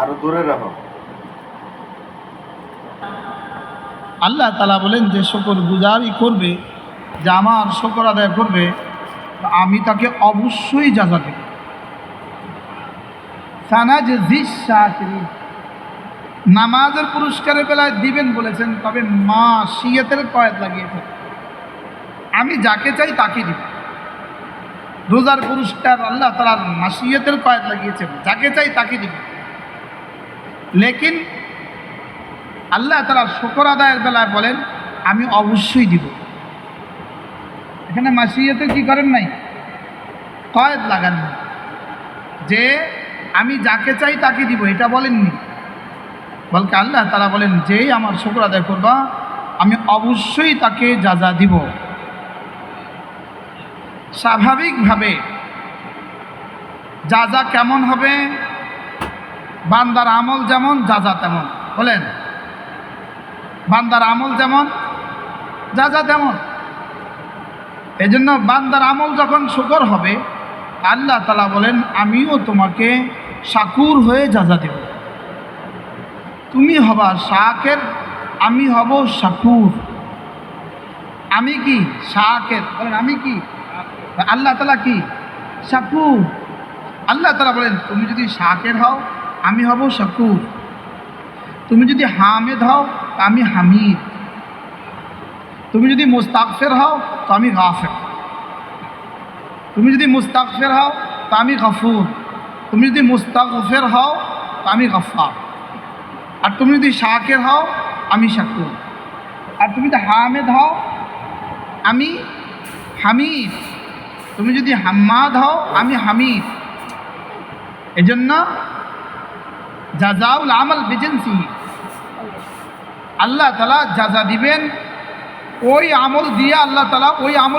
আরও দূরে রাখো। আল্লাহ তালা বলেন যে, শকর গুজারি করবে, যে আমার শকর আদায় করবে আমি তাকে অবশ্যই যাজা দেব। সানাজ। নামাজের পুরস্কারের বেলায় দিবেন বলেছেন, তবে মা শিয়তের কয়েদ লাগিয়েছেন আমি যাকে চাই তাকে দিব। রোজার পুরস্কার আল্লাহ তালার মাসিয়তের কয়েদ লাগিয়েছেন, যাকে চাই তাকে দিব। লেকিন আল্লাহ তালা শকর আদায়ের বেলায় বলেন, আমি অবশ্যই দিব। এখানে মাসিয়াতে কি করেন নাই? কয়েদ লাগাননি যে আমি যাকে চাই তাকে দিব, এটা বলেননি। বলকে আল্লাহ তারা বলেন, যেই আমার শকর আদায় করবা, আমি অবশ্যই তাকে যা যা দিব। স্বাভাবিকভাবে যা যা কেমন হবে বান্দার আমল যেমন, যা যা তেমন। বলেন? বান্দার আমল যেমন, যা যা তেমন। এই জন্য বান্দার আমল যখন শুকর হবে, আল্লাহ তালা বলেন, আমিও তোমাকে শাকুর হয়ে যা যা দেব। তুমি হবা শাকের, আমি হব শাকুর আমি কি? শাকের। বলেন, আমি কি? আল্লাহ তালা কি? শাকুর আল্লাহ তালা বলেন, তুমি যদি শাকের হও আমি হব শাকুর। তুমি যদি হামেদ হও, তা আমি হামিদ। তুমি যদি মুস্তাকফের হও, তো আমি গাফের। তুমি যদি মুস্তাকফের হও, তা আমি গফুর। তুমি যদি মুস্তাকফের হও, তা আমি গফার আর তুমি যদি শাকের হও, আমি শাকুর। আর তুমি যদি হামেদ হও, আমি হামিদ। তুমি যদি হাম্মাদ হও, আমি হামিদ। এজন্য জাজাউল আমল বিজেন্সি আল্লাহ তালা যাজা দিবেন ওই আমল দিয়ে আল্লাহ তালা ওই আমল